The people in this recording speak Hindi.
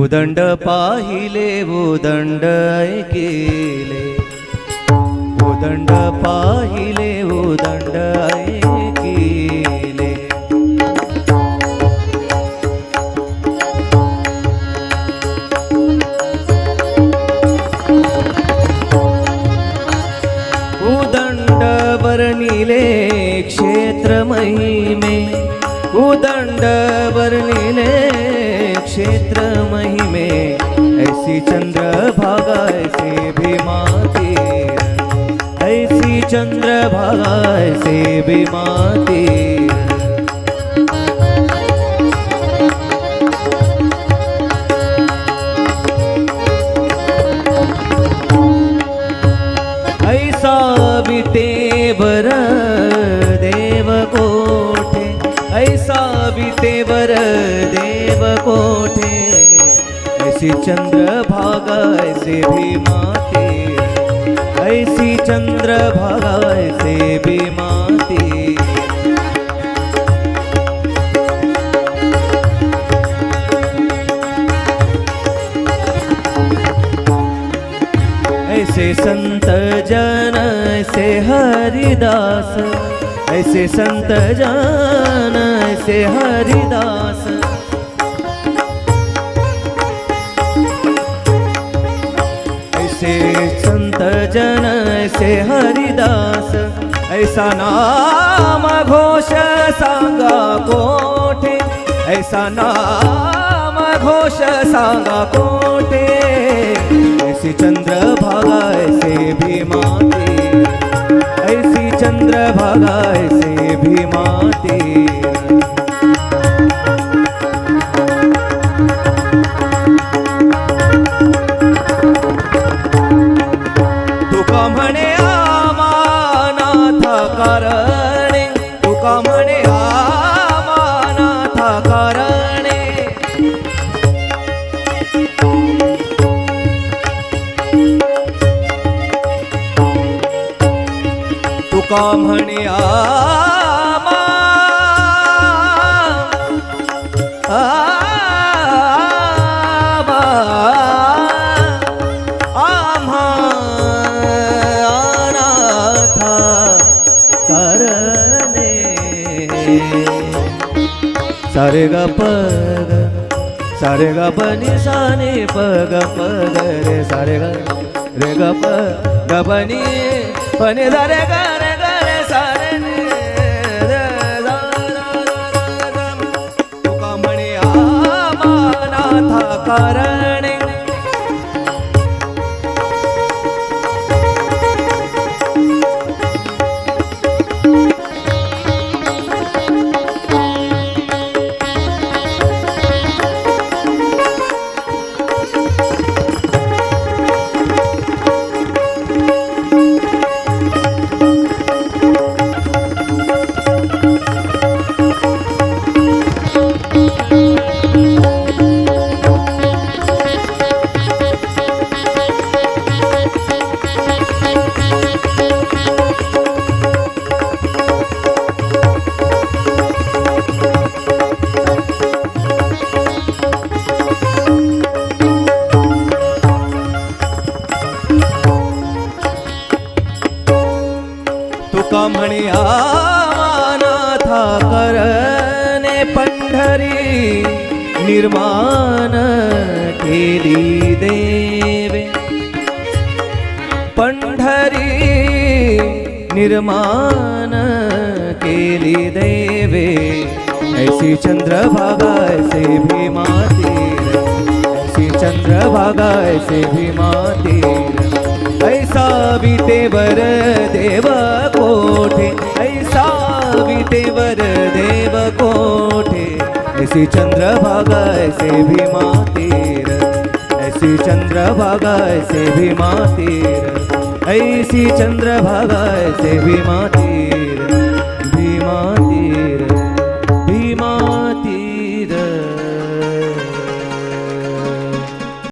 उदंड पाहिले उदंड ऐकिले उदंड पाहिले उदंड ऐकिले उदंड वर्णिले क्षेत्र महिमे उदंड वर्णिले क्षेत्र महिमे, ऐसी चंद्र भागा ऐसे भीमा तीर ऐसी चंद्र भागा ऐसे भीमा तीर ऐसा विते वर देव कोठे ऐसा विते वर देव ऐसी चंद्र भागा ऐसे भीमाते ऐसी चंद्र भागा ऐसे भीमाते ऐसे संत जन, ऐसे हरिदास, ऐसे संत जन, ऐसे हरिदास। संत जन से हरिदास, ऐसा नाम घोष सांगा कोठे, ऐसा नाम घोष सांगा कोठे। ऐसी चंद्र મને આમાનાથ કરણે. તું મને આમાનાથ કરણે. તું મને આ सारे ग पग सारे ग बनी साने पग पग रे सारे ग रे ग प ग बनी पनी दा रे ग रे ग रे सारे नि रे दा दा दा दा तुका म्हणे आमानाथा करणे। तुका म्हणे आमानाथा करणे पंढरी निर्माण केली देवे। पंढरी निर्माण के केली देवे। ऐसी चंद्रभागा ऐसे भीमा तीर ऐसी चंद्रभागा ऐसे भी माती। ऐसा वितेवर देव कोठे। वितेवर देव कोठे। ऐसी चंद्र भागा ऐसे भीमा तीर। ऐसी चंद्र भागा ऐसे भीमा तीर। ऐसी चंद्र भागा ऐसे भीमा तीर।